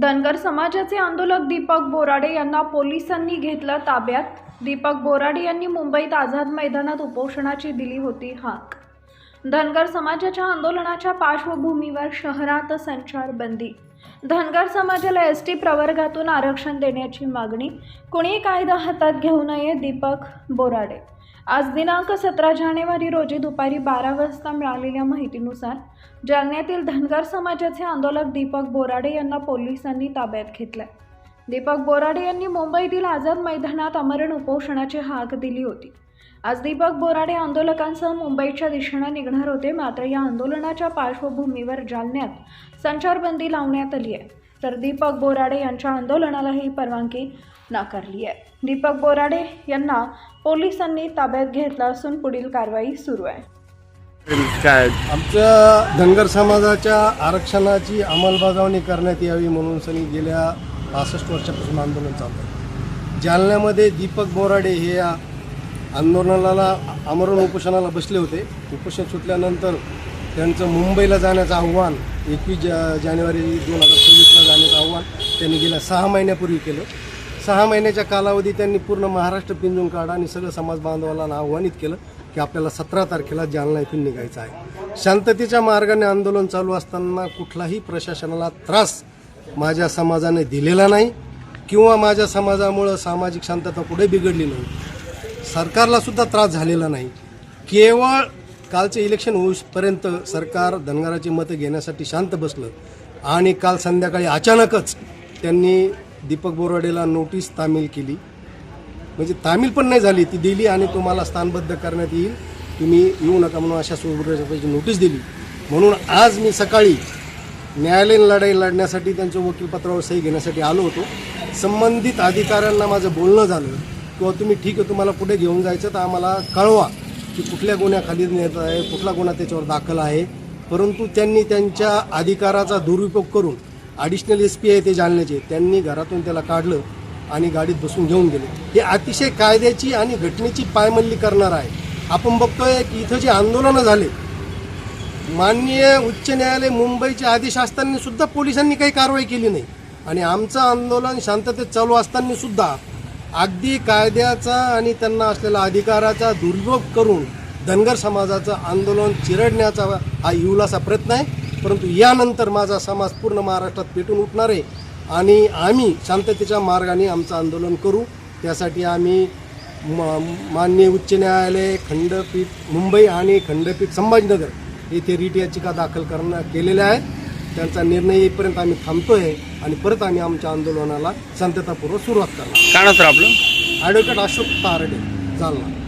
धनगर समाजाचे आंदोलक दीपक बोराडे यांना पोलिसांनी घेतलं ताब्यात. दीपक बोराडे यांनी मुंबईत आझाद मैदानात उपोषणाची दिली होती हाक. धनगर समाजाच्या आंदोलनाच्या पार्श्वभूमीवर शहरात संचारबंदी. धनगर समाजाला एस टी प्रवर्गातून आरक्षण देण्याची मागणी. कुणी कायदा हातात घेऊ नये दीपक बोराडे. आज दिनांक सतरा जानेवारी रोजी दुपारी बारा वाजता मिळालेल्या माहितीनुसार जालन्यातील धनगर समाजाचे आंदोलक दीपक बोराडे यांना पोलिसांनी ताब्यात घेतलंय. दीपक बोराडे यांनी मुंबईतील आझाद मैदानात अमरण उपोषणाची हाक दिली होती. आज दीपक बोराडे आंदोलकांसह मुंबईच्या दिशेनं निघणार होते मात्र या आंदोलनाच्या पार्श्वभूमीवर जालन्यात संचारबंदी लावण्यात आली आहे. तर दीपक बोराडे यांच्या आंदोलनाला ही परवानगी नाकारली आहे. दीपक बोराडे यांना पोलिसांनी ताब्यात घेतलं असून पुढील कारवाई सुरू आहे. काय? आमच्या धनगर समाजाच्या आरक्षणाची अंमलबजावणी करण्यात यावी म्हणून सनी गेल्या पासष्ट वर्षापासून आंदोलन चालू आहे. जालन्यामध्ये दीपक बोराडे हे या आंदोलनाला आमरण उपोषणाला बसले होते. उपोषण सुटल्यानंतर त्यांचं मुंबईला जाण्याचं आव्हान एकवीस जा जानेवारी दोन हजार चोवीसला जाण्याचं आव्हान त्यांनी गेल्या सहा महिन्यापूर्वी केलं. सहा महिन्याच्या कालावधी त्यांनी पूर्ण महाराष्ट्र पिंजून काढा आणि सगळं समाज बांधवाला आव्हानित केलं की आपल्याला सतरा तारखेला जालना इथून निघायचं आहे. शांततेच्या मार्गाने आंदोलन चालू असताना कुठलाही प्रशासनाला त्रास माझ्या समाजाने दिलेला नाही किंवा माझ्या समाजामुळं सामाजिक शांतता पुढे बिघडली नाही. सरकारलासुद्धा त्रास झालेला नाही. केवळ कालचे इलेक्शन होईपर्यंत सरकार धनगराची मतं घेण्यासाठी शांत बसलं. आणि काल संध्याकाळी अचानकच त्यांनी दीपक बोराडेला नोटीस तामील केली. म्हणजे तामील पण नाही झाली ती दिली आणि तुम्हाला स्थानबद्ध करण्यात येईल. तुम्ही येऊ नका म्हणून अशा स्वरूपाची नोटीस दिली. म्हणून आज मी सकाळी न्यायालयीन लढाई लढण्यासाठी त्यांच्या वकीलपत्रावर सही घेण्यासाठी आलो होतो. संबंधित अधिकाऱ्यांना माझं बोलणं झालं किंवा तुम्ही ठीक आहे तुम्हाला कुठे घेऊन जायचं तर आम्हाला कळवा. की कुठल्या गुन्ह्याखाली नेत आहे कुठला गुन्हा त्याच्यावर दाखल आहे. परंतु त्यांनी त्यांच्या अधिकाराचा दुरुपयोग करून ॲडिशनल एस पी आहे ते जालन्याचे त्यांनी घरातून त्याला काढलं आणि गाडीत बसून घेऊन गेले. हे अतिशय कायद्याची आणि घटनेची पायमल्ली करणार आहे. आपण बघतोय की इथं जे आंदोलनं झाले माननीय उच्च न्यायालय मुंबईचे आदेश असताना सुद्धा पोलिसांनी काही कारवाई केली नाही. आणि आमचं आंदोलन शांततेत चालू असताना सुद्धा अगदी कायद्याचा आणि त्यांना असलेला अधिकाराचा दुर्योग करून धनगर समाजाचं आंदोलन चिरडण्याचा हा इवलासा प्रयत्न आहे. परंतु यानंतर माझा समाज पूर्ण महाराष्ट्रात पेटून उठणार आहे आणि आम्ही शांततेच्या मार्गाने आमचं आंदोलन करू. त्यासाठी आम्ही म माननीय उच्च न्यायालय खंडपीठ मुंबई आणि खंडपीठ संभाजीनगर येथे रिट याचिका दाखल करणं केलेल्या आहेत त्यांचा निर्णय येईपर्यंत आम्ही थांबतोय आणि परत आम्ही आमच्या आंदोलनाला शांततापूर्वक सुरुवात करणार. काय नाव सर आपलं? ॲडव्होकेट अशोक तारडे जालना.